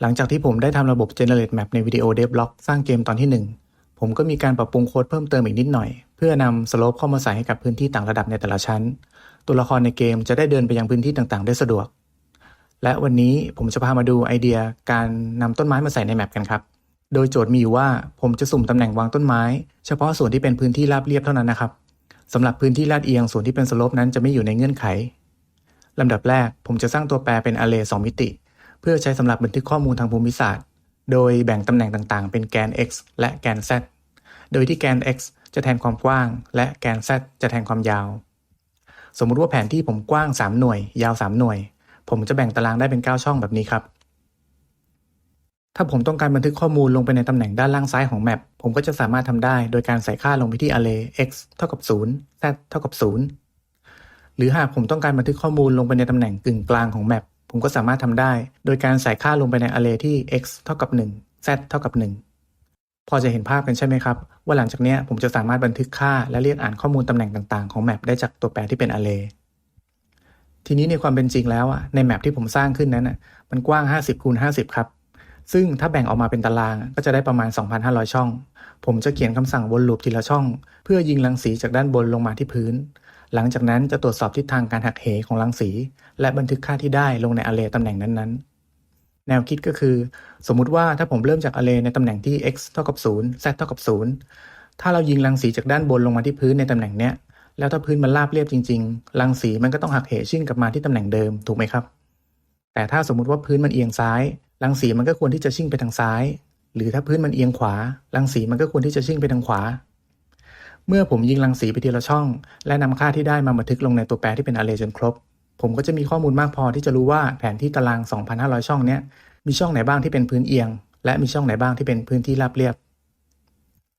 หลังจากที่ผมได้ทำระบบ Generate Map ในวิดีโอ Devlog สร้างเกมตอนที่ 1 ผมก็มีการปรับปรุงโค้ดเพิ่มเติมอีกนิดหน่อย เพื่อนำสโลปเข้ามาใส่ให้กับพื้นที่ต่างระดับในแต่ละชั้น ตัวละครในเกมจะได้เดินไปยังพื้นที่ต่างๆ ได้สะดวก และวันนี้ผมจะพามาดูไอเดียการนำต้นไม้มาใส่ในแมปกันครับ โดยโจทย์มีอยู่ว่าผมจะสุ่มตำแหน่งวางต้นไม้ เฉพาะส่วนที่เป็นพื้นที่ราบเรียบเท่านั้นนะครับสำหรับพื้นที่ลาดเอียงส่วนที่เป็นสโลปนั้นจะไม่อยู่ในเงื่อนไขลำดับแรกผมจะสร้างตัวแปรเป็น array 2 มิติ เพื่อใช้สำหรับบันทึกข้อมูลทางภูมิศาสตร์ โดยแบ่งตำแหน่งต่างๆ เป็นแกน x และแกน z โดยที่แกน x จะแทนความกว้าง และแกน z จะแทนความยาว สมมุติว่าแผนที่ผมกว้าง 3 หน่วย ยาว 3 หน่วย ผมจะแบ่งตารางได้เป็น 9 ช่องแบบนี้ครับ ถ้าผมต้องการบันทึกข้อมูลลงไปในตำแหน่งด้านล่างซ้ายของแมปผมก็จะสามารถทำได้โดยการใส่ค่าลงไปที่ array x เท่ากับ 0 z เท่ากับ 0 หรือหากผมต้องการบันทึกข้อมูลลงไปในตำแหน่งกึ่งกลางของแมป ผมก็สามารถทำได้ โดยการใส่ค่าลงไปใน array ที่ x เท่ากับ 1 z เท่ากับ 1 พอจะเห็นภาพกันใช่ไหมครับ ว่าหลังจากนี้ผมจะสามารถบันทึกค่าและเรียกอ่านข้อมูลตำแหน่งต่างๆ ของแมปได้จากตัวแปรที่เป็น array ทีนี้ในความเป็นจริงแล้วอะในแมปที่ผมสร้างขึ้นนั้นอะมันกว้าง 50คูณ50 ครับ ซึ่งถ้าแบ่งออกมาเป็นตารางก็จะได้ประมาณ 2,500 ช่อง ผมจะเขียนคำสั่งวนลูปทีละช่อง เพื่อยิงรังสีจากด้านบนลงมาที่พื้น หลังจากนั้นจะตรวจสอบทิศทางการหักเหของรังสี และบันทึกค่าที่ได้ลงใน array ตำแหน่งนั้นๆแนวคิดก็คือ สมมุติว่าถ้าผมเริ่มจาก array ในตำแหน่งที่ x เท่ากับ 0 z เท่ากับ 0 ถ้าเรายิงรังสีจากด้านบนลงมาที่พื้นในตำแหน่งเนี้ย แล้วถ้าพื้นมันราบเรียบจริงๆ รังสีมันก็ต้องหักเหชิ่งกลับมาที่ตำแหน่งเดิมถูกไหมครับ แต่ถ้าสมมุติว่าพื้นมันเอียงซ้าย รังสีมันก็ควรที่จะชิ่งไปทางซ้าย หรือถ้าพื้นมันเอียงขวา รังสีมันก็ควรที่จะชิ่งไปทางขวา เมื่อผมยิงรังสีไปทีละช่อง และนำค่าที่ได้มาบันทึกลงในตัวแปรที่เป็น array จนครบ ผมก็จะมีข้อมูลมากพอที่จะรู้ว่าแผนที่ตาราง 2,500 ช่องเนี้ยมีช่องไหนบ้างที่เป็นพื้นเอียง และมีช่องไหนบ้างที่เป็นพื้นที่ราบเรียบ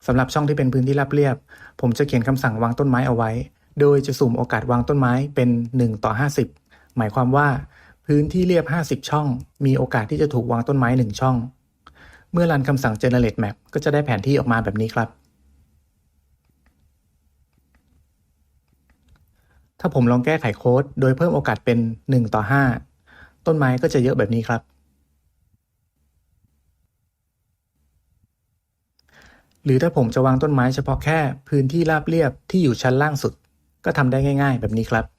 สำหรับช่องที่เป็นพื้นที่ราบเรียบ ผมจะเขียนคำสั่งวางต้นไม้เอาไว้ โดยจะสุ่มโอกาสวางต้นไม้เป็น 1 ต่อ 50 หมายความว่า พื้นที่เรียบ 50 ช่อง มีโอกาสที่จะถูกวางต้นไม้ 1 ช่อง เมื่อรันคำสั่ง generate map ก็จะได้แผนที่ออกมาแบบนี้ครับ ถ้าผมลองแก้ไขโค้ด โดยเพิ่มโอกาสเป็น 1 ต่อ 5 ต้นไม้ก็จะเยอะแบบนี้ครับ หรือถ้าผมจะวางต้นไม้เฉพาะแค่พื้นที่ราบเรียบที่อยู่ชั้นล่างสุด ก็ทำได้ง่าย ๆ แบบนี้ครับ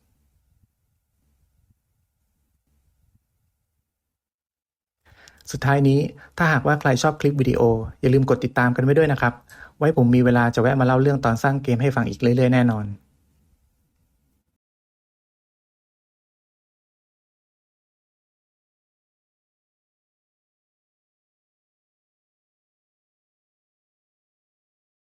สุดท้ายนี้ถ้าหากว่าใครชอบคลิปวิดีโอ อย่าลืมกดติดตามกันไว้ด้วยนะครับ ไว้ผมมีเวลาจะแวะมาเล่าเรื่องตอนสร้างเกมให้ฟังอีกเรื่อยๆแน่นอน